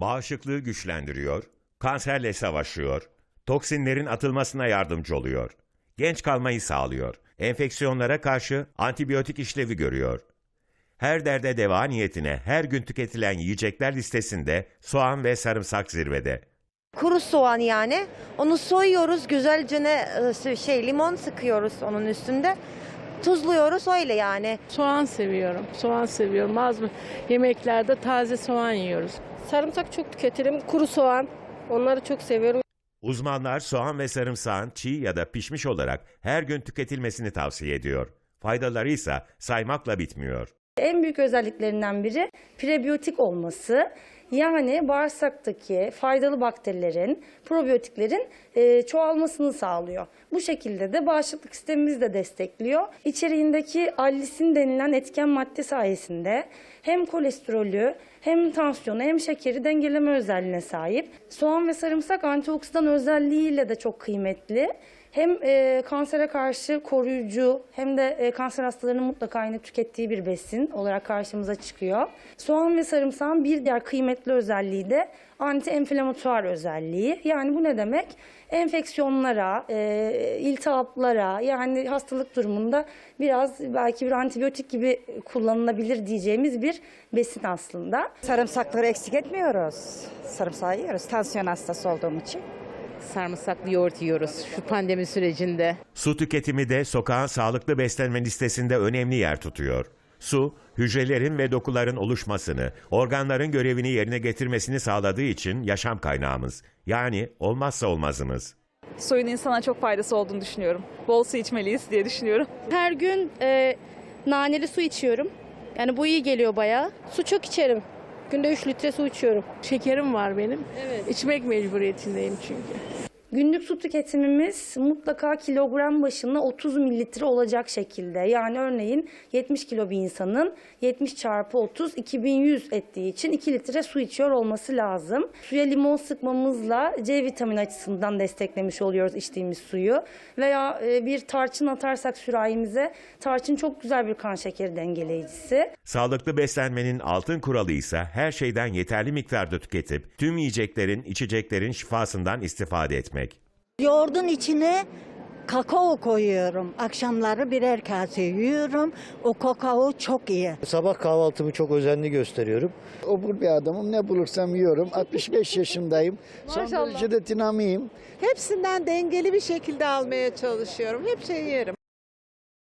Bağışıklığı güçlendiriyor, kanserle savaşıyor, toksinlerin atılmasına yardımcı oluyor. Genç kalmayı sağlıyor. Enfeksiyonlara karşı antibiyotik işlevi görüyor. Her derde deva niyetine her gün tüketilen yiyecekler listesinde soğan ve sarımsak zirvede. Kuru soğan yani. Onu soyuyoruz güzelce ne e, şey limon sıkıyoruz onun üstünde. Tuzluyoruz öyle yani. Soğan seviyorum. Soğan seviyorum. Az mı yemeklerde taze soğan yiyoruz. Sarımsak çok tüketirim. Kuru soğan. Onları çok seviyorum. Uzmanlar soğan ve sarımsağın çiğ ya da pişmiş olarak her gün tüketilmesini tavsiye ediyor. Faydaları ise saymakla bitmiyor. En büyük özelliklerinden biri prebiyotik olması. Yani bağırsaktaki faydalı bakterilerin, probiyotiklerin e, çoğalmasını sağlıyor. Bu şekilde de bağışıklık sistemimizi de destekliyor. İçeriğindeki allisin denilen etken madde sayesinde hem kolesterolü hem tansiyonu hem şekeri dengeleme özelliğine sahip. Soğan ve sarımsak antioksidan özelliğiyle de çok kıymetli. Hem e, kansere karşı koruyucu hem de e, kanser hastalarının mutlaka yine tükettiği bir besin olarak karşımıza çıkıyor. Soğan ve sarımsağın bir diğer kıymetli özelliği de anti-enflamatuar özelliği. Yani bu ne demek? Enfeksiyonlara, e, iltihaplara yani hastalık durumunda biraz belki bir antibiyotik gibi kullanılabilir diyeceğimiz bir besin aslında. Sarımsakları eksik etmiyoruz. Sarımsağı yiyoruz tansiyon hastası olduğum için. sarımsaklı yoğurt yiyoruz şu pandemi sürecinde. Su tüketimi de sokağın sağlıklı beslenme listesinde önemli yer tutuyor. Su, hücrelerin ve dokuların oluşmasını, organların görevini yerine getirmesini sağladığı için yaşam kaynağımız. Yani olmazsa olmazımız. Suyun insana çok faydası olduğunu düşünüyorum. Bol su içmeliyiz diye düşünüyorum. Her gün e, naneli su içiyorum. Yani bu iyi geliyor bayağı. Su çok içerim. Günde 3 litre su içiyorum. Şekerim var benim. İçmek mecburiyetindeyim çünkü. Günlük su tüketimimiz mutlaka kilogram başına 30 mililitre olacak şekilde. Yani örneğin 70 kilo bir insanın 70 çarpı 30 2100 ettiği için 2 litre su içiyor olması lazım. Suya limon sıkmamızla C vitamini açısından desteklemiş oluyoruz içtiğimiz suyu. Veya e, bir tarçın atarsak sürahimize tarçın çok güzel bir kan şekeri dengeleyicisi. Sağlıklı beslenmenin altın kuralı ise her şeyden yeterli miktarda tüketip tüm yiyeceklerin, içeceklerin şifasından istifade etmek. Yoğurdun içine kakao koyuyorum. Akşamları birer kase yiyorum. O kakao çok iyi. Sabah kahvaltımı çok özenli gösteriyorum. Obur bir adamım. Ne bulursam yiyorum. 65 yaşındayım. Son Maşallah. derece de dinamiyim. Hepsinden dengeli bir şekilde almaya çalışıyorum. Hep şey yerim.